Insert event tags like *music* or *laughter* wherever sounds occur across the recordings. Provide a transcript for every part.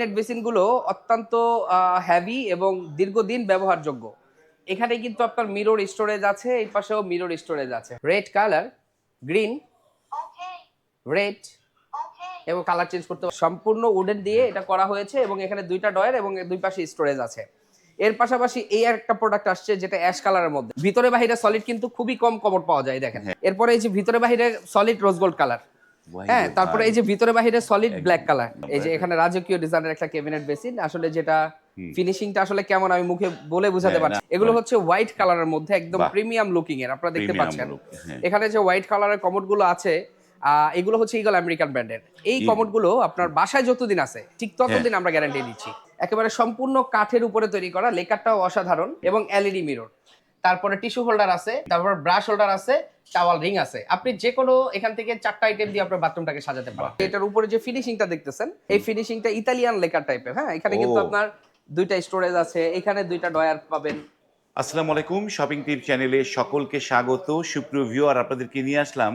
Cabinet বেসিনগুলো অত্যন্ত heavy এবং দীর্ঘদিন ব্যবহারযোগ্য। এখানে কিন্তু আপনার মিরর স্টোরেজ আছে এই পাশেও মিরর স্টোরেজ আছে। রেড কালার গ্রিন রেড এবং কালার চেঞ্জ করতে। সম্পূর্ণ উডেন দিয়ে এটা করা হয়েছে এবং এখানে দুইটা ডয়ার এবং দুই পাশে স্টোরেজ আছে। এর পাশাপাশি এই একটা প্রোডাক্ট আসছে যেটা অ্যাশ কালারের মধ্যে। ভিতরে বাহিরে সলিড কিন্তু খুবই কম কমোড পাওয়া যায় দেখেন। এরপরে এই যে ভিতরে বাহিরে সলিড রোজ গোল্ড কালার হ্যাঁ তারপরে এই যে ভিতরে বাহিরে সলিড ব্ল্যাক কালার এই যে এখানে রাজকীয় ডিজাইনের একটা ক্যাবিনেট বেসিন আসলে যেটা ফিনিশিংটা আসলে কেমন আমি মুখে বলে বোঝাতে হ্যাঁ, পারছি এগুলো হচ্ছে হোয়াইট কালারের মধ্যে একদম প্রিমিয়াম লুকিং এর আপনারা দেখতে পাচ্ছেন। হ্যাঁ। এখানে যে হোয়াইট কালারের কমোডগুলো আছে আহ, এগুলো হচ্ছে ইগল আমেরিকান ব্র্যান্ডের এই কমোডগুলো আপনার বাসায় যতদিন আছে ঠিক ততদিন হ্যাঁ। আমরা গ্যারান্টি দিচ্ছি। একেবারে সম্পূর্ণ কাঠের উপরে তৈরি করা লেকারটাও অসাধারণ এবং এলইডি মিরর তারপরে টিস্যু হোল্ডার আছে তারপর ব্রাশ হোল্ডার আছে টাওয়াল রিং আছে। আপনি যে কোনো এখান থেকে চারটা আইটেম দিয়ে আপনার বাথরুমটাকে সাজাতে পারেন। এটার উপরে যে ফিনিশিংটা দেখতেছেন এই ফিনিশিংটা ইতালিয়ান লেকার টাইপের হ্যাঁ? এখানে কিন্তু আপনার দুইটা স্টোরেজ আছে এখানে দুইটা ডয়ার পাবেন। আসসালামু আলাইকুম শপিং টিপ চ্যানেলে সকলকে স্বাগত সুপ্রিয় ভিউয়ার আপনাদেরকে নিয়ে আসলাম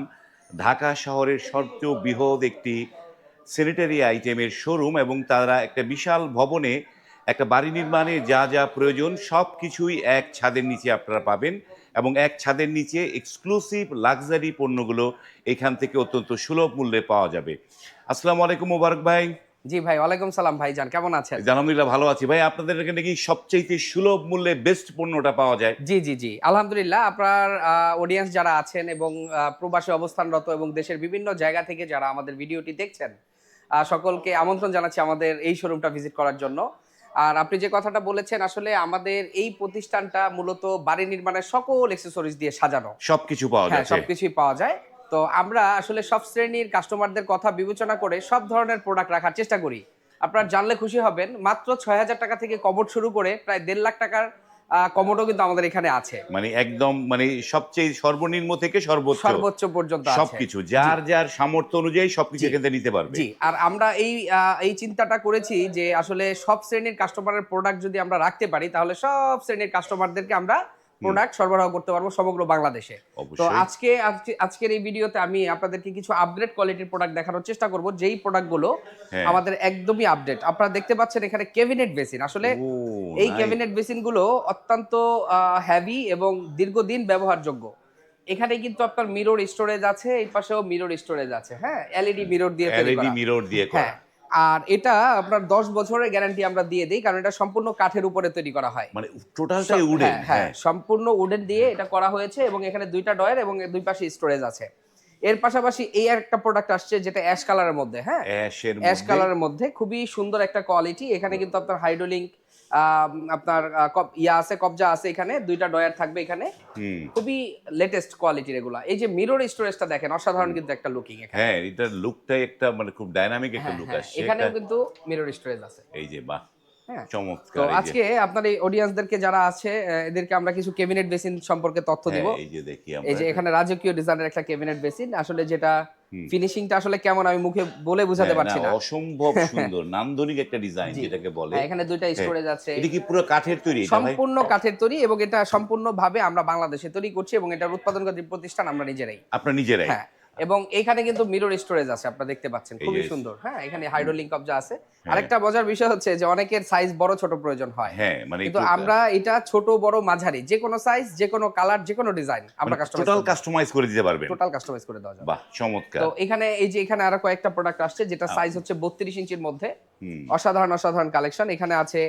ঢাকা শহরের সবচেয়ে বৃহৎ একটি স্যানিটারি আইটেমের শোরুম এবং তারা একটা বিশাল ভবনে একটা বাড়ি নির্মাণে যা যা প্রয়োজন সব কিছুই এক ছাদের নিচে আপনারা পাবেন এবং এক ছাদের নিচে এক্সক্লুসিভ লাক্সারি পণ্যগুলো এখান থেকে অত্যন্ত সুলভ মূল্যে পাওয়া যাবে। আসসালামু আলাইকুম মোবারক ভাই। জি ভাই ওয়ালাইকুম সালাম ভাইজান কেমন আছেন? আলহামদুলিল্লাহ ভালো আছি। ভাই আপনাদের এখানে কি সবচেয়ে সুলভ মূল্যে বেস্ট পণ্যটা পাওয়া যায়? জি জি জি আলহামদুলিল্লাহ আপনার অডিয়েন্স যারা আছেন এবং প্রবাসে অবস্থানরত এবং দেশের বিভিন্ন জায়গা থেকে যারা আমাদের ভিডিওটি দেখছেন সকলকে আমন্ত্রণ জানাচ্ছি আমাদের এই শোরুমটা ভিজিট করার জন্য। আর আপনি যে কথাটা বলেছেন আসলে আমাদের এই প্রতিষ্ঠানটা মূলত বাড়ি নির্মাণের সকল এক্সেসরিজ দিয়ে সাজানো। সবকিছু পাওয়া যায় যাচ্ছে। সবকিছুই পাওয়া যায়। তো আমরা আসলে সব শ্রেণির কাস্টমারদের কথা বিবেচনা করে সব ধরনের প্রোডাক্ট রাখার চেষ্টা করি। আপনারা জানলে খুশি হবেন মাত্র ছয় হাজার টাকা থেকে কবর শুরু করে প্রায় দেড় লাখ টাকার কমোডও কিন্তু আমাদের এখানে আছে। মানে একদম মানে সবচেয়ে সর্বনিম্ন থেকে সর্বোচ্চ সর্বোচ্চ পর্যন্ত আছে। সবকিছু যার যার সামর্থ্য অনুযায়ী সবকিছু এখানে নিতে পারবে। জি আর আমরা এই এই চিন্তাটা করেছি যে আসলে সব শ্রেণির কাস্টমারের প্রোডাক্ট যদি আমরা রাখতে পারি তাহলে সব শ্রেণির কাস্টমারদেরকে আমরা প্রোডাক্ট সরবরাহ করতে পারব সমগ্র বাংলাদেশে। তো আজকে আজকে- আজকের এই ভিডিওতে আমি আপনাদেরকে কিছু আপগ্রেড কোয়ালিটির প্রোডাক্ট দেখানোর চেষ্টা করব। যেই প্রোডাক্টগুলো হ্যাঁ। আমাদের একদমই আপডেট আপনারা দেখতে পাচ্ছেন এখানে ক্যাবিনেট বেসিন আসলে এই. ক্যাবিনেট বেসিনগুলো অত্যন্ত হেভি এবং দীর্ঘদিন ব্যবহারযোগ্য। এখানে কিন্তু আপনার মিরর স্টোরেজ আছে এই পাশেও মিরর স্টোরেজ আছে হ্যাঁ? এলইডি মিরর দিয়ে করা। মিরর দিয়ে হ্যাঁ। আর এটা আপনার দশ বছরের গ্যারান্টি আমরা দিয়ে দিই কারণ এটা সম্পূর্ণ কাঠের উপরে তৈরি করা হয়। মানে টোটালটাই উডেন হ্যাঁ, হ্যাঁ সম্পূর্ণ উডেন দিয়ে এটা করা হয়েছে এবং এখানে দুইটা ডয়ার এবং দুই পাশে স্টোরেজ আছে। এর পাশাপাশি এই একটা প্রোডাক্ট আসছে যেটা অ্যাশ কালারের মধ্যে হ্যাঁ? অ্যাশ কালারের মধ্যে। খুবই সুন্দর একটা কোয়ালিটি এখানে কিন্তু আপনার হাইড্রোলিঙ্ক আপনার ইয়া আছে কবজা আছে এখানে দুইটা ডয়ার থাকবে এখানে। খুবই লেটেস্ট কোয়ালিটির এগুলা এই যে মিরর স্টোরেজটা দেখেন অসাধারণ কিন্তু একটা লুকিং এখানে। হ্যাঁ এটার লুকটাই একটা মানে খুব ডাইনামিক একটা হ্যাঁ, লুক হ্যাঁ, আসছে। এখানেও কিন্তু মিরর স্টোরেজ আছে। এই যে বাহ হ্যাঁ। তো চমৎকার আজকে আপনার এই অডিয়েন্সদেরকে যারা আছে এদেরকে আমরা কিছু ক্যাবিনেট বেসিন সম্পর্কে তথ্য দিব। হ্যাঁ, এই যে দেখি আমরা এই যে এখানে রাজকীয় ডিজাইনের একটা ক্যাবিনেট বেসিন আসলে যেটা। ফিনিশিংটা আসলে কেমন আমি মুখে বলে বোঝাতে হ্যাঁ, পারছি না, অসম্ভব *laughs* সুন্দর নান্দনিক একটা ডিজাইন যেটাকে বলে। হ্যাঁ, এখানে দুইটা হ্যাঁ। স্টোরেজ আছে। এটা কি পুরো কাঠের তৈরি সম্পূর্ণ কাঠের তৈরি এবং এটা সম্পূর্ণ ভাবে আমরা বাংলাদেশে তৈরি করছি এবং এটার উৎপাদনকারী প্রতিষ্ঠান আমরা নিজেরাই। আপনার নিজেরাই? হ্যাঁ। এবং এখানে কিন্তু মিরর স্টোরেজ আছে আপনারা দেখতে পাচ্ছেন। খুবই সুন্দর হ্যাঁ? এখানে হাইড্রোলিক কবজা আছে। আরেকটা মজার বিষয় হচ্ছে যে অনেকের সাইজ বড় ছোট প্রয়োজন হয়। হ্যাঁ মানে কিন্তু আমরা এটা ছোট বড় মাঝারি যে কোনো সাইজ যে কোনো কালার যে কোনো ডিজাইন আমরা টোটাল কাস্টমাইজ কাস্টমাইজ করে দিতে পারবেন। টোটাল কাস্টমাইজ করে দেওয়া যাবে। বাহ চমৎকার। তো এখানে এই যে এখানে আরও কয়েকটা প্রোডাক্ট আসছে যেটা সাইজ হচ্ছে বত্রিশ ইঞ্চির মধ্যে। অসাধারণ অসাধারণ কালেকশন এখানে আছে।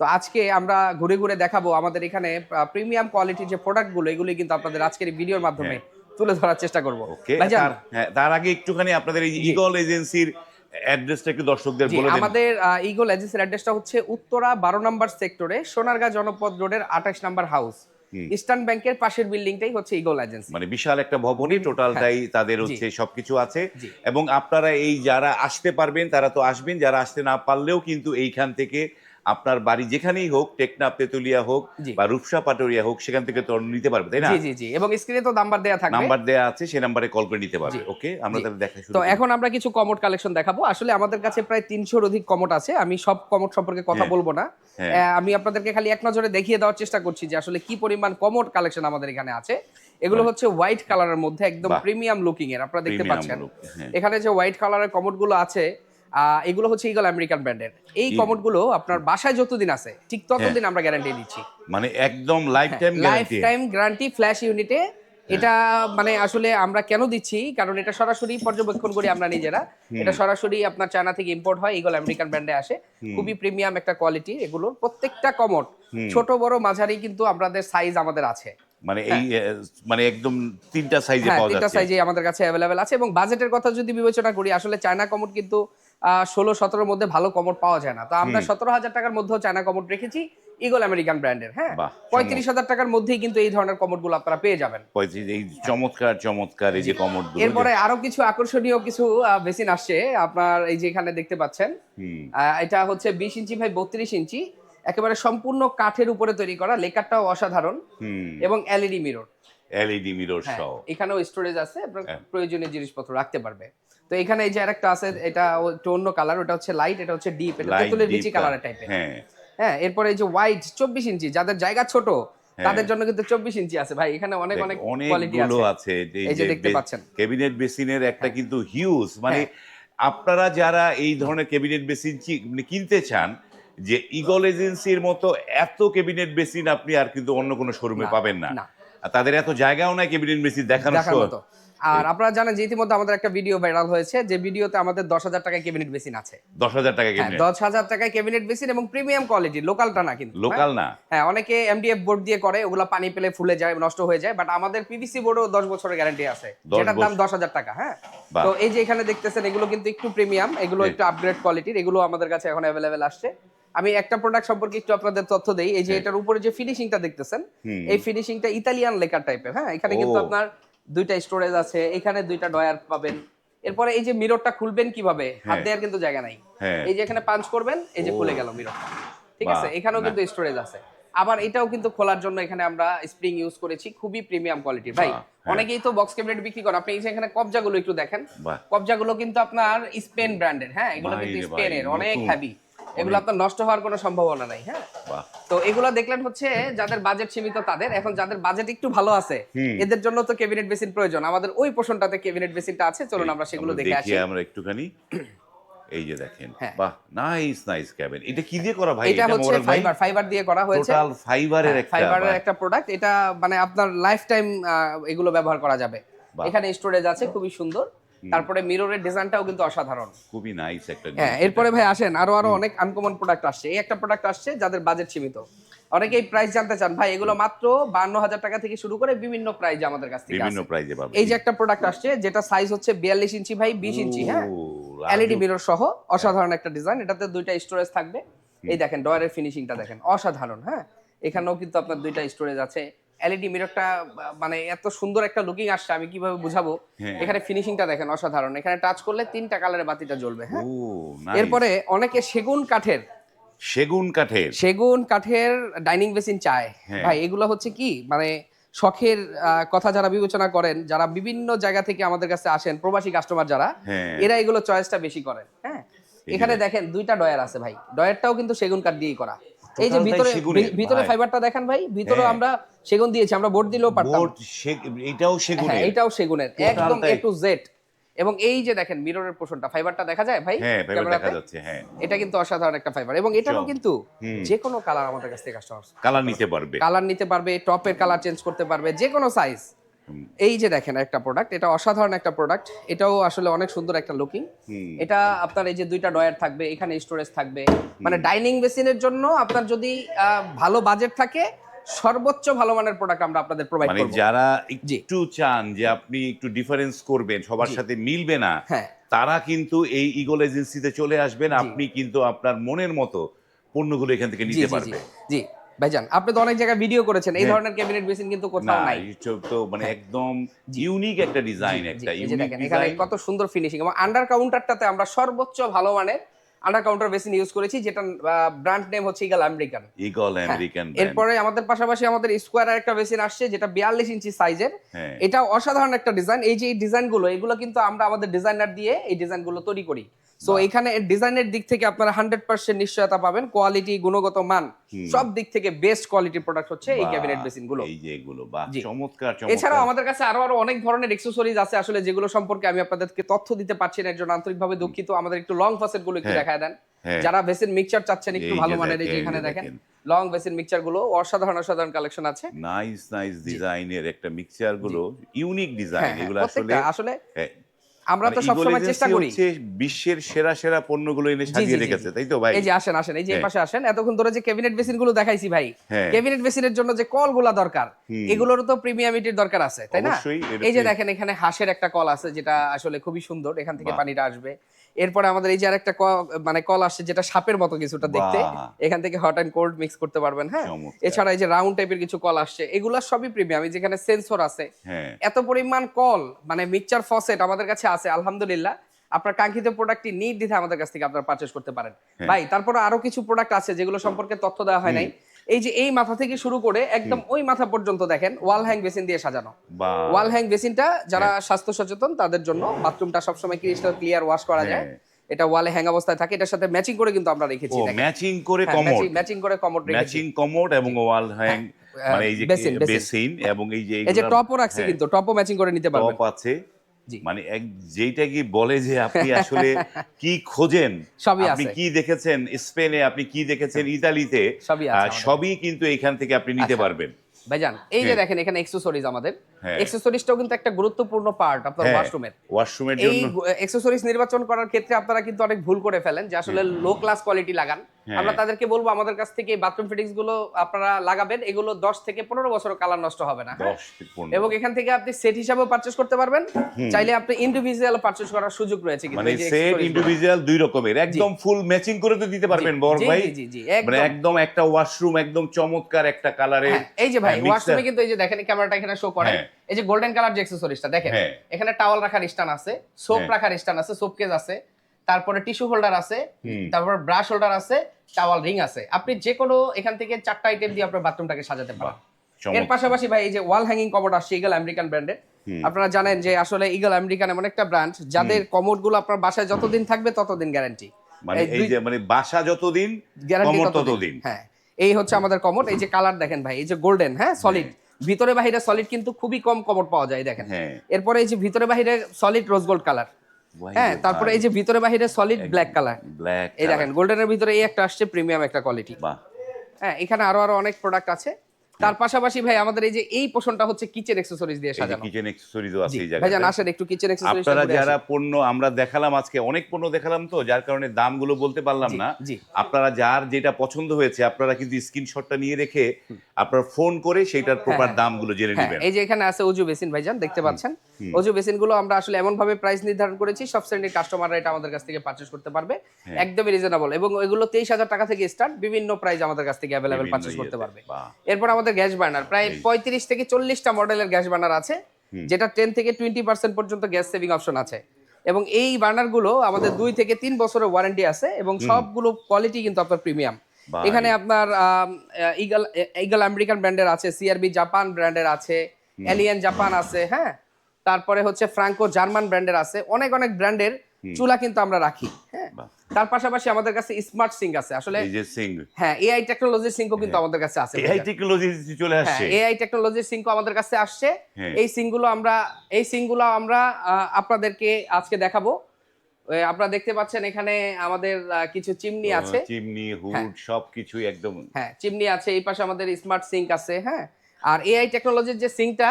তো আজকে আমরা ঘুরে ঘুরে দেখাবো আমাদের এখানে প্রিমিয়াম কোয়ালিটির যে প্রোডাক্টগুলো এগুলি কিন্তু আপনাদের আজকের ভিডিওর মাধ্যমে তুলে ধরার চেষ্টা করব। তার হ্যাঁ আগে একটুখানি আপনাদের এই ইগল এজেন্সির অ্যাড্রেসটা একটু দর্শকদের বলে দেন। আমাদের ইগল এজেন্সির অ্যাড্রেসটা হচ্ছে উত্তরা বারো নম্বর সেক্টরে সোনারগাঁ জনপদ রোডের আঠাশ নম্বর হাউস। ইস্টার্ন ব্যাংকের পাশের বিল্ডিংটাই হচ্ছে ইগল এজেন্সি মানে বিশাল একটা ভবনই টোটালটাই তাদের হচ্ছে সবকিছু আছে। হ্যাঁ। এবং আপনারা এই যারা আসতে পারবেন তারা তো আসবেন যারা আসতে না পারলেও কিন্তু এইখান থেকে আপনার বাড়ি যেখানেই হোক টেকনাফ তেতুলিয়া হোক। বা রূপসা পাটুরিয়া হোক সেখান থেকে তো নিতে পারবে তাই না? জি জি এবং স্ক্রিনে তো নাম্বার দেয়া থাকবে। নাম্বার দেয়া আছে সেই নাম্বারে কল করে নিতে পারবে ওকে আমরা তাহলে দেখা শুরু তো এখন আমরা কিছু কমোড কালেকশন দেখাবো। আসলে আমাদের কাছে প্রায় তিনশোর অধিক কমোড আছে। আমি সব কমোড সম্পর্কে কথা হ্যাঁ। বলব না। হ্যাঁ। আমি আপনাদেরকে খালি এক নজরে দেখিয়ে দেওয়ার চেষ্টা করছি যে আসলে কি পরিমাণ কমোড কালেকশন আমাদের এখানে আছে। এগুলো হচ্ছে হোয়াইট কালারের মধ্যে একদম প্রিমিয়াম লুকিং এর। আপনারা দেখতে পাচ্ছেন। হ্যাঁ। এখানে যে হোয়াইট কালারের কমোডগুলো আছে এগুলো হচ্ছে ইগল আমেরিকান ব্র্যান্ডের এই কমোডগুলো আপনার বাসায় যতদিন আছে ঠিক ততদিন আমরা গ্যারান্টি দিচ্ছি। মানে একদম life time life time guarantee flush ইউনিটে এটা মানে আসলে আমরা কেন দিচ্ছি? কারণ এটা সরাসরি পর্যবেক্ষণ করি আমরা নিজেরা। এটা সরাসরি আপনার চায়না থেকে ইম্পোর্ট হয় ইগল আমেরিকান ব্র্যান্ডে আসে। খুবই প্রিমিয়াম একটা কোয়ালিটি এগুলোর প্রত্যেকটা কমোড ছোট বড় মাঝারি কিন্তু আমাদের সাইজ আমাদের আছে। মানে এই মানে একদম তিনটা সাইজে হ্যাঁ পাওয়া তিনটা যাচ্ছে। সাইজে আমাদের কাছে অ্যাভেলেবেল আছে এবং বাজেটের কথা যদি বিবেচনা করি আসলে চায়না কমোড কিন্তু ষোলো সতেরোর মধ্যে ভালো কমোড পাওয়া যায় না। তো আমরা সতেরো হাজার টাকার মধ্যেও চায়না কমোড রেখেছি ইগল আমেরিকান ব্র্যান্ডের হ্যাঁ? পঁয়ত্রিশ হাজার টাকার মধ্যেই কিন্তু এই ধরনের কমোডগুলো আপনারা পেয়ে যাবেন। এই চমৎকার চমৎকার এই যে কমোড এরপরে আরও কিছু আকর্ষণীয় কিছু বেসিন আসছে আপনার এই যে এখানে দেখতে পাচ্ছেন। এটা হচ্ছে বিশ ইঞ্চি ভাই বত্রিশ ইঞ্চি একেবারে সম্পূর্ণ কাঠের উপরে তৈরি করা লেকারটাও অসাধারণ এবং এলইডি মিরর। এলইডি মিরর হ্যাঁ, সহ। এখানেও স্টোরেজ আছে আপনার হ্যাঁ। প্রয়োজনীয় জিনিসপত্র রাখতে পারবে। তো এখানে এই যে আরেকটা আছে এটা একটু অন্য কালার ওটা হচ্ছে লাইট এটা হচ্ছে ডিপ এটা তেঁতুলের বিচি কালারের টাইপের হ্যাঁ হ্যাঁ এরপরে এই যে হোয়াইট চব্বিশ ইঞ্চি যাদের জায়গা ছোট হ্যাঁ। তাদের জন্য কিন্তু চব্বিশ ইঞ্চি আছে ভাই এখানে অনেক অনেক কোয়ালিটি আছে এই যে দেখতে পাচ্ছেন। হ্যাঁ। ক্যাবিনেট বেসিনের একটা কিন্তু হিউজ মানে আপনারা যারা এই ধরনের ক্যাবিনেট বেসিন কিনতে চান যে ইগল এজেন্সির মতো এত ক্যাবিনেট বেসিন আপনি আর কিন্তু অন্য কোনো শোরুমে পাবেন না। তাদের এত জায়গাও নাই ক্যাবিনেট বেসিন দেখানোর আর আপনারা জানেন যে ইতিমধ্যে আমাদের একটা ভিডিও ভাইরাল হয়েছে যে ভিডিওতে আমাদের দশ হাজার টাকায় ক্যাবিনেট বেসিন আছে। দশ হাজার টাকা হ্যাঁ দশ হাজার টাকায় ক্যাবিনেট বেসিন এবং প্রিমিয়াম কোয়ালিটি লোকালটা না কিন্তু লোকাল না। হ্যাঁ অনেকে এমডিএফ বোর্ড দিয়ে করে ওগুলা পানি পেলে ফুলে যায় নষ্ট হয়ে যায় বাট আমাদের পিভিসি বোর্ডও দশ বছরের গ্যারান্টি আছে যেটার দাম দশ হাজার টাকা হ্যাঁ? তো এই যে এখানে দেখতেছেন এগুলো কিন্তু একটু প্রিমিয়াম এগুলো হ্যাঁ। একটু আপগ্রেড কোয়ালিটির এগুলো আমাদের কাছে এখন অ্যাভেলেবেল আসছে। আমি একটা প্রোডাক্ট সম্পর্কে একটু আপনাদের তথ্য দেই এই যে হ্যাঁ। এটার উপরে যে ফিনিশিংটা দেখতেছেন। এই ফিনিশিংটা ইতালিয়ান লেকার টাইপের হ্যাঁ? এখানে কিন্তু আপনার দুইটা স্টোরেজ আছে এখানে দুইটা ডয়ার পাবেন। এরপরে এই যে মিররটা খুলবেন কীভাবে? হাত হ্যাঁ। দেওয়ার কিন্তু জায়গা নাই। হ্যাঁ। এই যে এখানে পাঞ্চ করবেন এই যে খুলে গেল মিররটা ঠিক আছে? এখানেও কিন্তু স্টোরেজ আছে। আবার এটাও কিন্তু খোলার জন্য এখানে আমরা স্প্রিং ইউজ করেছি খুবই প্রিমিয়াম কোয়ালিটির ভাই হ্যাঁ। অনেকেই তো বক্স ক্যাবিনেট বিক্রি করে আপনি এই যে এখানে কবজাগুলো একটু দেখেন কবজাগুলো কিন্তু আপনার স্পেন ব্র্যান্ডের হ্যাঁ? এগুলো কিন্তু স্পেনের অনেক। হ্যাভি এগুলো আপনার নষ্ট হওয়ার কোনো সম্ভাবনা নাই হ্যাঁ? বাহ। তো এগুলো দেখলেন হচ্ছে যাদের বাজেট সীমিত তাদের এখন যাদের বাজেট একটু ভালো আছে এদের জন্য তো ক্যাবিনেট বেসিন প্রয়োজন। আমাদের ওই পোর্শনটাতে ক্যাবিনেট বেসিনটা আছে চলুন আমরা সেগুলো দেখে আসি। আমরা একটুখানি। এই যে দেখেন হ্যাঁ। বাহ নাইস নাইস ক্যাবিন এটা কি দিয়ে করা ভাই? এটা হচ্ছে ফাইবার ফাইবার দিয়ে করা হয়েছে। টোটাল ফাইবারের একটা ফাইবারের একটা প্রোডাক্ট এটা মানে আপনার লাইফ টাইম এগুলো ব্যবহার করা যাবে। এখানে স্টোরেজ আছে খুবই সুন্দর। তারপরে মিররের ডিজাইনটাও কিন্তু অসাধারণ। খুবই নাইস একটা হ্যাঁ এরপরে ভাই আসেন আরও আরও অনেক আনকমন প্রোডাক্ট আসছে। এই একটা প্রোডাক্ট আসছে যাদের বাজেট সীমিত। অনেকেই প্রাইস জানতে চান ভাই এগুলো মাত্র বান্ন হাজার টাকা থেকে শুরু করে বিভিন্ন প্রাইস আমাদের কাছ থেকে বিভিন্ন প্রাইজে পাবেন। এই যে একটা প্রোডাক্ট আসছে যেটা সাইজ হচ্ছে বিয়াল্লিশ ইঞ্চি ভাই বিশ ইঞ্চি হ্যাঁ? এলইডি মিরর সহ অসাধারণ একটা ডিজাইন এটাতে দুইটা স্টোরেজ থাকবে। এই দেখেন ডয়ারের ফিনিশিংটা দেখেন অসাধারণ হ্যাঁ? এখানেও কিন্তু আপনার দুইটা স্টোরেজ আছে। এলইডি মিররটা মানে এত সুন্দর একটা লুকিং আসছে আমি কীভাবে বুঝাবো? হ্যাঁ। এখানে ফিনিশিংটা দেখেন অসাধারণ। এখানে টাচ করলে তিনটা কালারের বাতিটা জ্বলবে হ্যাঁ? এরপরে অনেকে সেগুন কাঠের সেগুন কাঠের। সেগুন কাঠের ডাইনিং বেসিন চায়। হ্যাঁ। ভাই এগুলো হচ্ছে কি মানে শখের কথা যারা বিবেচনা করেন যারা বিভিন্ন জায়গা থেকে আমাদের কাছে আসেন প্রবাসী কাস্টমার যারা হ্যাঁ। এরা এগুলো চয়েসটা বেশি করেন হ্যাঁ? এখানে দেখেন দুইটা ডয়ার আছে ভাই। ডয়ারটাও কিন্তু সেগুন কাঠ দিয়েই করা। এই যে ভিতরে ভিতরে ফাইবারটা দেখেন ভাই ভিতরে হ্যাঁ। আমরা সেগুন দিয়েছি আমরা বোর্ড দিলেও পারতাম। বোর্ড এটাও হ্যাঁ সেগুনের। এটাও সেগুনের একদম এ টু জেড এবং এই যে দেখেন মিররের পোর্শনটা ফাইবারটা দেখা যায় ভাই? হ্যাঁ ফাইবার দেখা যাচ্ছে হ্যাঁ। এটা কিন্তু অসাধারণ একটা ফাইবার এবং এটারও কিন্তু। যে কোনো কালার আমাদের কাছ থেকে কাস্টমার কালার নিতে পারবে। কালার নিতে পারবে টপের কালার চেঞ্জ করতে পারবে যে কোনো সাইজ। এই যে দেখেন একটা প্রোডাক্ট এটা অসাধারণ একটা প্রোডাক্ট এটাও আসলে অনেক সুন্দর একটা লুকিং এটা আপনার এই যে দুইটা ডয়ার থাকবে এখানে স্টোরেজ থাকবে। মানে ডাইনিং বেসিনের জন্য আপনার যদি ভালো বাজেট থাকে সর্বোচ্চ ভালো মানের প্রোডাক্ট আমরা আপনাদের প্রোভাইড মানে করব। যারা। একটু চান যে আপনি একটু ডিফারেন্স করবেন সবার সাথে মিলবে না হ্যাঁ। তারা কিন্তু এই ইগল এজেন্সিতে চলে আসবেন আপনি কিন্তু আপনার মনের মতো পণ্যগুলো এখান থেকে নিতে জি জি। ভাইজান আপনি তো অনেক জায়গায় ভিডিও করেছেন এই হ্যাঁ। ধরনের ক্যাবিনেট বেসিন কিন্তু কোথাও নাই। এইসব তো মানে একদম ইউনিক একটা ডিজাইন একটা ইউনিক এখানে কত সুন্দর ফিনিশিং এবং আন্ডার কাউন্টারটাতে আমরা সর্বোচ্চ ভালো মানের আন্ডার কাউন্টার বেসিন ইউজ করেছি যেটা ব্র্যান্ড নেম হচ্ছে ইগাল আমেরিকান ইগল আমেরিকান এরপরে আমাদের পাশাপাশি আমাদের স্কোয়ার একটা বেসিন আসছে যেটা বিয়াল্লিশ ইঞ্চি সাইজের হ্যাঁ। এটা অসাধারণ একটা ডিজাইন এই যে এই ডিজাইনগুলো এগুলো কিন্তু আমরা আমাদের ডিজাইনার দিয়ে এই ডিজাইনগুলো তৈরি করি। সো এখানে ডিজাইনের দিক থেকে আপনারা হান্ড্রেড পার্সেন্ট নিশ্চয়তা পাবেন। কোয়ালিটি গুণগত মান সব দিক থেকে বেস্ট কোয়ালিটির প্রোডাক্ট হচ্ছে এই ক্যাবিনেট বেসিনগুলো। এই যে এগুলো বাহ চমৎকার এছাড়াও আমাদের কাছে আরও আরও অনেক ধরনের এক্সেসরিজ আছে আসলে যেগুলো সম্পর্কে আমি আপনাদেরকে তথ্য দিতে পারছি না এর জন্য আন্তরিকভাবে দুঃখিত। আমাদের একটু লং ফাসেটগুলো একটু হ্যাঁ, দেখায় দেন। হ্যাঁ। যারা বেসিন মিক্সচার চাচ্ছেন একটু ভালো মানের এই যে এখানে দেখেন। লং বেসিন মিক্সচারগুলো অসাধারণ অসাধারণ কালেকশন আছে। নাইস নাইস ডিজাইনের একটা মিক্সচারগুলো ইউনিক ডিজাইন হ্যাঁ, এগুলো আসলে আসলে আমরা তো মানে সবসময় চেষ্টা করি বিশ্বের সেরা সেরা পণ্যগুলো এনে সাজিয়ে রেখেছে তাই তো ভাই এই যে আসেন আসেন এই যে হ্যাঁ। পাশে আসেন এতক্ষণ ধরে যে ক্যাবিনেট বেসিনগুলো দেখাইছি ভাই। ক্যাবিনেট বেসিনের জন্য যে কলগুলা দরকার হুম। এগুলোরও তো প্রিমিয়ামিটির দরকার আছে তাই না? এই যে দেখেন এখানে হাঁসের একটা কল আছে যেটা আসলে খুবই সুন্দর এখান থেকে পানিটা আসবে। এরপরে আমাদের এই যে আরেকটা মানে কল আসছে যেটা সাপের মতো কিছুটা দেখতে এখান থেকে হট এন্ড কোল্ড মিক্স করতে পারবেন হ্যাঁ? এছাড়া এই যে রাউন্ড টাইপের কিছু কল আসছে এগুলা সবই প্রিমিয়াম যেখানে সেন্সর আছে। হ্যাঁ। এত পরিমাণ কল মানে মিক্সচার ফসেট আমাদের কাছে আছে আলহামদুলিল্লাহ। আপনার কাঙ্ক্ষিত প্রোডাক্টটি নির্দ্বিধায় আমাদের কাছ থেকে আপনারা পারচেস করতে পারেন। হ্যাঁ। ভাই তারপরে আরও কিছু প্রোডাক্ট আছে যেগুলো সম্পর্কে তথ্য দেওয়া হয় নাই। এই যে এই মাথা থেকে শুরু করে একদম ওই মাথা পর্যন্ত দেখেন ওয়াল হ্যাং বেসিন দিয়ে সাজানো। ওয়াল হ্যাং বেসিনটা যারা হ্যাঁ। স্বাস্থ্য সচেতন তাদের জন্য বাথরুমটা সবসময় ক্রিস্টাল ক্লিয়ার ওয়াশ করা যায়। হ্যাঁ। এটা ওয়ালে হ্যাং অবস্থায় থাকে এটার সাথে ম্যাচিং করে কিন্তু আমরা রেখেছি ম্যাচিং করে কমোড। ম্যাচিং করে কমোড রেখেছি। ম্যাচিং কমোড এবং ওয়াল হ্যাং মানে এই যে বেসিন, এবং এই যে এই যে টপও রাখছি হ্যাঁ, কিন্তু টপও ম্যাচিং করে নিতে পারবেন। টপ আছে। মানে এক যেইটা কি বলে যে আপনি আসলে *laughs* কি খোঁজেন আপনি কি দেখেছেন স্পেনে আপনি কি দেখেছেন ইতালিতে সবই আহ, আমাদের। সবই কিন্তু এখান থেকে আপনি নিতে আচ্ছা। পারবেন ভাইজান এই যে হ্যাঁ। দেখেন এখানে এক্সেসরিজ আমাদের এক্সেসরিজটাও কিন্তু একটা গুরুত্বপূর্ণ পার্ট আপনার হ্যাঁ, ওয়াশরুমের ওয়াশরুমের এই জন্য। নির্বাচন করার ক্ষেত্রে আপনারা কিন্তু অনেক ভুল করে ফেলেন যে আসলে লো ক্লাস কোয়ালিটি লাগান। হ্যাঁ। আমরা তাদেরকে বলব আমাদের কাছ থেকে বাথরুম ফিটিংসগুলো আপনারা লাগাবেন। এগুলো 10 থেকে 15 বছর কালার নষ্ট হবে না হ্যাঁ? দশ পনেরো। এবং এখান থেকে আপনি সেট হিসাবেও পারচেজ করতে পারবেন। চাইলে আপনি ইন্ডিভিজুয়াল পারচেজ করার সুযোগ রয়েছে কিন্তু মানে সেট ইন্ডিভিজুয়াল দুই রকমের। একদম ফুল ম্যাচিং করে তো দিতে পারবেন বড় ভাই। জি, জি, মানে একদম। একটা ওয়াশরুম একদম চমৎকার একটা কালারে এই যে ভাই ওয়াশরুমে কিন্তু এই যে দেখেন ক্যামেরাটা এখানে শো করে। এই যে গোল্ডেন কালার যে অ্যাকসেসরিজটা দেখেন হ্যাঁ। এখানে টাওয়াল রাখার স্ট্যান্ড আছে সোপ হ্যাঁ। রাখার স্ট্যান্ড আছে সোপ কেস আছে তারপরে টিস্যু হোল্ডার আছে তারপর ব্রাশ হোল্ডার আছে টাওয়াল রিং আছে। আপনি যে কোনো এখান থেকে চারটা আইটেম দিয়ে আপনার বাথরুমটাকে সাজাতে পারেন। এর পাশাপাশি ভাই এই যে ওয়াল হ্যাঙ্গিং কমোড আসছে ইগল আমেরিকান ব্র্যান্ডের আপনারা জানেন যে আসলে ইগল আমেরিকান এমন একটা ব্র্যান্ড যাদের কমোডগুলো আপনার বাসায় যতদিন থাকবে ততদিন গ্যারান্টি মানে এই যে মানে বাসা যতদিন গ্যারান্টি ততদিন। হ্যাঁ এই হচ্ছে আমাদের কমোড এই যে কালার দেখেন ভাই এই যে গোল্ডেন হ্যাঁ সলিড ভিতরে বাহিরে সলিড কিন্তু খুবই কম কমোড পাওয়া যায় দেখেন। হ্যাঁ। এরপরে এই যে ভিতরে বাহিরে সলিড রোজ গোল্ড কালার হ্যাঁ তারপরে এই যে ভিতরে বাহিরে সলিড ব্ল্যাক কালার ব্ল্যাক এই দেখেন গোল্ডেনের ভিতরে এই একটা আসছে প্রিমিয়াম একটা কোয়ালিটি বাহ। হ্যাঁ এখানে আরও আরও অনেক প্রোডাক্ট আছে। তার পাশাপাশি ভাই আমাদের এই যে এই পোষণটা হচ্ছে কিচেন এক্সেসরিজ দিয়ে সাজানো। কিচেন অ্যাকসেসরিজও আছে এই ভাইজান জায়গায় আসেন একটু কিচেন অ্যাকসেসরিজ আপনারা যারা পণ্য আমরা দেখালাম আজকে অনেক পণ্য দেখালাম তো যার কারণে দামগুলো বলতে পারলাম না। আপনারা যার যেটা পছন্দ হয়েছে আপনারা কিন্তু স্ক্রিনশটটা নিয়ে রেখে আপনারা ফোন করে সেইটার প্রপার হ্যাঁ। দামগুলো জেনে হ্যাঁ নেবেন। এই যে এখানে আছে অজু বেসিন ভাইজান দেখতে পাচ্ছেন? অজু বেসিনগুলো আমরা আসলে এমন ভাবে প্রাইস নির্ধারণ করেছি সব শ্রেণির কাস্টমাররা এটা আমাদের কাছ থেকে পারচেজ করতে পারবে। হ্যাঁ। একদমই রিজনেবল এবং এগুলো তেইশ হাজার টাকা থেকে স্টার্ট বিভিন্ন প্রাইস আমাদের কাছ থেকে অ্যাভেলেবেল পারচেজ করতে পারবে। এরপর আমাদের গ্যাস বার্নার প্রায় পঁয়ত্রিশ থেকে চল্লিশটা মডেলের গ্যাস বার্নার আছে যেটা টেন থেকে টোয়েন্টি পার্সেন্ট পর্যন্ত গ্যাস সেভিং অপশন আছে। এবং এই বার্নারগুলো আমাদের দুই থেকে তিন বছরের ওয়ারেন্টি আছে এবং সবগুলো কোয়ালিটি কিন্তু আপনার প্রিমিয়াম। এখানে আপনার ইগল ইগল আমেরিকান ব্র্যান্ডের আছে সিআরবি জাপান ব্র্যান্ডের আছে এলিয়ান জাপান আছে হ্যাঁ? তারপরে হচ্ছে ফ্রাঙ্কো জার্মান ব্র্যান্ডের আছে অনেক অনেক ব্র্যান্ডের চুলা কিন্তু আমরা রাখি হ্যাঁ? তার পাশাপাশি আমাদের কাছে স্মার্ট সিঙ্ক আছে আসলে হ্যাঁ এআই টেকনোলজির সিঙ্কও কিন্তু আমাদের কাছে আছে এআই টেকনোলজি চলে হ্যাঁ আসছে। এআই টেকনোলজির সিঙ্কও আমাদের কাছে আসছে। হ্যাঁ। এই সিঙ্কগুলো আমরা এই সিঙ্কগুলো আমরা আপনাদেরকে আজকে দেখাবো। আপনারা দেখতে পাচ্ছেন এখানে আমাদের কিছু চিমনি আছে চিমনি হ্যাঁ। হুড সবকিছুই একদম হ্যাঁ চিমনি আছে এই পাশে আমাদের স্মার্ট সিঙ্ক আছে হ্যাঁ আর এআই টেকনোলজির যে সিঙ্কটা।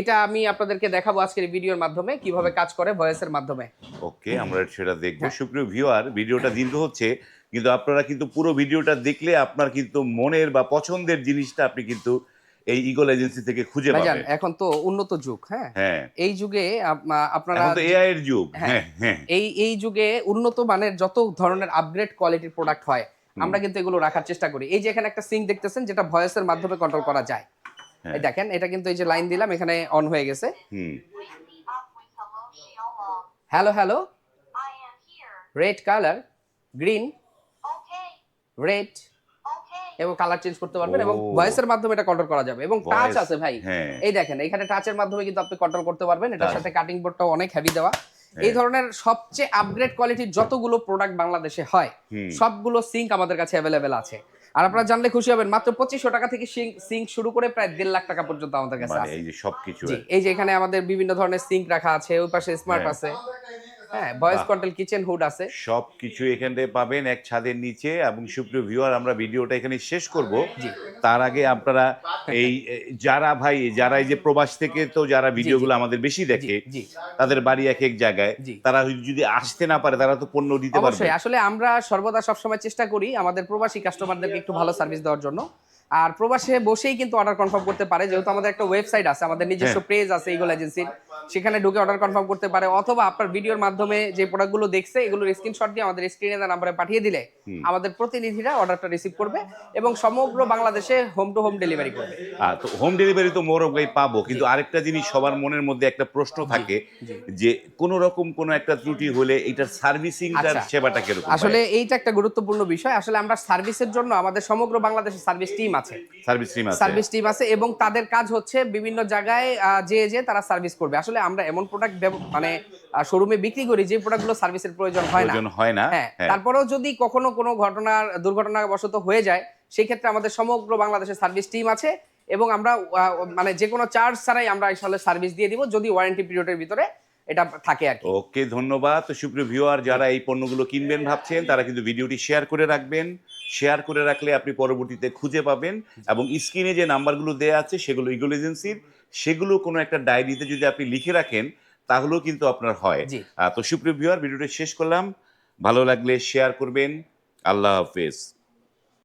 এটা আমি আপনাদেরকে দেখাবো আজকের ভিডিওর মাধ্যমে কীভাবে কাজ করে ভয়েসের মাধ্যমে ওকে আমরা সেটা দেখব হ্যাঁ। সুপ্রিয় ভিউয়ার ভিডিওটা দীর্ঘ হচ্ছে কিন্তু আপনারা কিন্তু পুরো ভিডিওটা দেখলে আপনার কিন্তু মনের বা পছন্দের জিনিসটা আপনি কিন্তু এই ইগল এজেন্সি থেকে খুঁজে পাবেন এখন তো উন্নত যুগ হ্যাঁ হ্যাঁ এই যুগে আপ- আপনারা এখন তো এআই এর যুগ হ্যাঁ। হ্যাঁ হ্যাঁ এই এই যুগে উন্নত মানের যত ধরনের আপগ্রেড কোয়ালিটির প্রোডাক্ট হয় আমরা কিন্তু এগুলো রাখার চেষ্টা করি এই যে এখানে একটা সিঙ্ক দেখতেছেন যেটা ভয়েসের মাধ্যমে কন্ট্রোল করা যায়। দেখেন এটা কিন্তু এই যে লাইন দিলাম এখানে অন হয়ে গেছে. Hello hello. Red colour green red. এবং কালার চেঞ্জ করতে পারবেন এবং। ভয়েসের মাধ্যমে এটা কন্ট্রোল করা যাবে এবং টাচ আছে ভাই। হ্যাঁ। এই দেখেন এখানে টাচের মাধ্যমে কিন্তু আপনি কন্ট্রোল করতে পারবেন। এটার সাথে কাটিং বোর্ডটাও অনেক হেভি দেওয়া। এই ধরনের সবচেয়ে আপগ্রেড কোয়ালিটির যতগুলো প্রোডাক্ট বাংলাদেশে হয় সবগুলো সিঙ্ক আমাদের কাছে অ্যাভেলেবেল আছে। আর আপনারা জানলে খুশি হবেন মাত্র পঁচিশশো টাকা থেকে সিঙ্ক শুরু করে প্রায় দেড় লাখ টাকা পর্যন্ত আমাদের কাছে মানে এই যে সবকিছু এই যে এখানে আমাদের বিভিন্ন ধরনের সিঙ্ক রাখা আছে ওই পাশে স্মার্ট হ্যাঁ। আছে। হ্যাঁ ভয়েস। কন্ট্রোল কিচেন হুড আছে। সব কিছু এখানে পাবেন এক ছাদের নিচে এবং সুপ্রিয় ভিউয়ার আমরা ভিডিওটা এখানে শেষ করব। তার আগে আপনারা এই যারা ভাই যারা এই যে প্রবাস থেকে তো যারা ভিডিওগুলো আমাদের বেশি দেখে তাদের বাড়ি এক এক জায়গায় তারা যদি আসতে না পারে তারা তো পণ্য দিতে পারবে। আসলে আমরা সর্বদা সবসময় চেষ্টা করি আমাদের প্রবাসী কাস্টমারদেরকে একটু ভালো সার্ভিস দেওয়ার জন্য। আর প্রবাসে বসেই কিন্তু অর্ডার কনফার্ম করতে পারে যেহেতু আমাদের একটা ওয়েবসাইট আছে আমাদের নিজস্ব হ্যাঁ। পেজ আছে ইগল এজেন্সির সেখানে ঢুকে অর্ডার কনফার্ম করতে পারে অথবা আপনার ভিডিওর মাধ্যমে যে প্রোডাক্টগুলো দেখছে এগুলোর স্ক্রিনশট দিয়ে আমাদের স্ক্রিনে দেওয়া নাম্বারে পাঠিয়ে দিলে আমাদের প্রতিনিধিরা অর্ডারটা রিসিভ করবে এবং সমগ্র বাংলাদেশে হোম টু হোম ডেলিভারি করবে। তো হোম ডেলিভারি তো মোর পাবো কিন্তু আরেকটা জিনিস সবার মনের মধ্যে একটা প্রশ্ন থাকে যে কোন রকম কোন একটা ত্রুটি হলে এটার সার্ভিসিংটার আচ্ছা। সেবাটা কীরকম আসলে এইটা একটা গুরুত্বপূর্ণ বিষয়। আসলে আমরা সার্ভিসের জন্য আমাদের সমগ্র বাংলাদেশে সার্ভিস টিম আছে। সার্ভিস টিম আছে। সার্ভিস টিম আছে এবং তাদের কাজ হচ্ছে বিভিন্ন জায়গায় যে যে তারা সার্ভিস করবে। আসলে আমরা এমন প্রোডাক্ট মানে শোরুমে বিক্রি করি যে প্রোডাক্টগুলো সার্ভিসের প্রয়োজন হয় না। হয় না। হ্যাঁ হ্যাঁ। তারপরেও যদি কখনো কোনো ঘটনার দুর্ঘটনাবশত হয়ে যায় সেই ক্ষেত্রে আমাদের সমগ্র বাংলাদেশের সার্ভিস টিম আছে এবং আমরা মানে যে কোনো চার্জ ছাড়াই আমরা আসলে সার্ভিস দিয়ে দিব যদি ওয়ারেন্টি পিরিয়ডের ভিতরে এটা থাকে আর কি। ওকে ধন্যবাদ। তো সুপ্রিয় ভিউয়ার যারা এই পণ্যগুলো কিনবেন ভাবছেন তারা কিন্তু ভিডিওটি শেয়ার করে রাখবেন। শেয়ার করে রাখলে আপনি পরবর্তীতে খুঁজে পাবেন এবং স্ক্রিনে যে নাম্বারগুলো দেওয়া আছে সেগুলো ইগল এজেন্সির সেগুলো কোনো একটা ডায়েরিতে যদি আপনি লিখে রাখেন তাহলেও কিন্তু আপনার হয়। তো সুপ্রিয় ভিউয়ার ভিডিওটা শেষ করলাম। ভালো লাগলে শেয়ার করবেন। আল্লাহ হাফেজ।